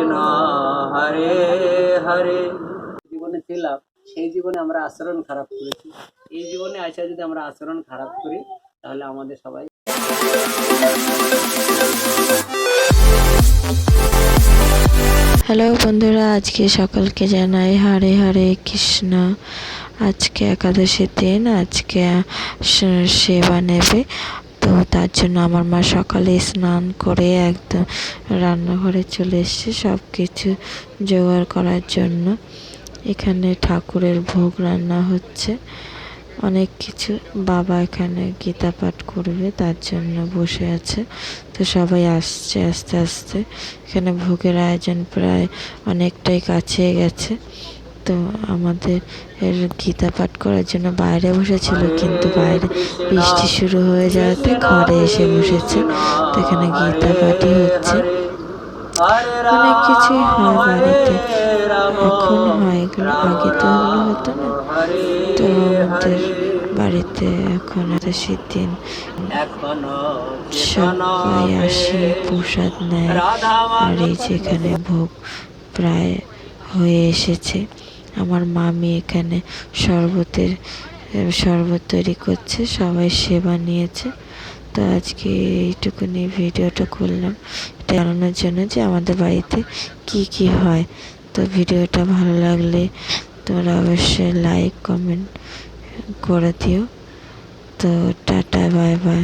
কৃষ্ণ হরে হরে। জীবনে ছিলাম সেই জীবনে আমরা আচরণ খারাপ করেছি। এই জীবনে আসা যদি আমরা আচরণ খারাপ করি তাহলে আমাদের সবাই হ্যালো বন্ধুরা আজকে সকলকে জানাই হরে হরে কৃষ্ণ। আজকে একাদশীর দিন আজকে সেবা নেবে। তো তার জন্য আমার মা সকালে স্নান করে একদম রান্নাঘরে চলে এসছে সব কিছু জোগাড় করার জন্য। এখানে ঠাকুরের ভোগ রান্না হচ্ছে। অনেক কিছু বাবা এখানে গীতা পাঠ করবে, তার জন্য বসে আছে। তো সবাই আসছে আস্তে আস্তে। এখানে ভোগের আয়োজন প্রায় অনেকটাই কাছে গেছে। তো আমাদের গীতা পাঠ করার জন্য বাইরে বসেছিল, কিন্তু বাইরে বৃষ্টি শুরু হয়ে যাওয়াতে ঘরে এসে বসেছে। তো এখানে গীতা পাঠই হচ্ছে। অনেক কিছুই হয় বাড়িতে। এখন হয় এগুলো আগে তো এগুলো হতো না। তো আমাদের বাড়িতে এখন শীত দিন। সবাই আসে, প্রসাদ নেয়। আর এই যেখানে ভোগ প্রায় হয়ে এসেছে। আমার মামি এখানে শরবতের, শরবত তৈরি করছে, সবাই সেবা নিয়েছে। তো আজকে এইটুকুনি ভিডিওটা করলাম। এটা জানানোর জন্য যে আমাদের বাড়িতে কি কি হয়। তো ভিডিওটা ভালো লাগলে তোমরা অবশ্যই লাইক কমেন্ট করে দিও। তো টাটা বাই বাই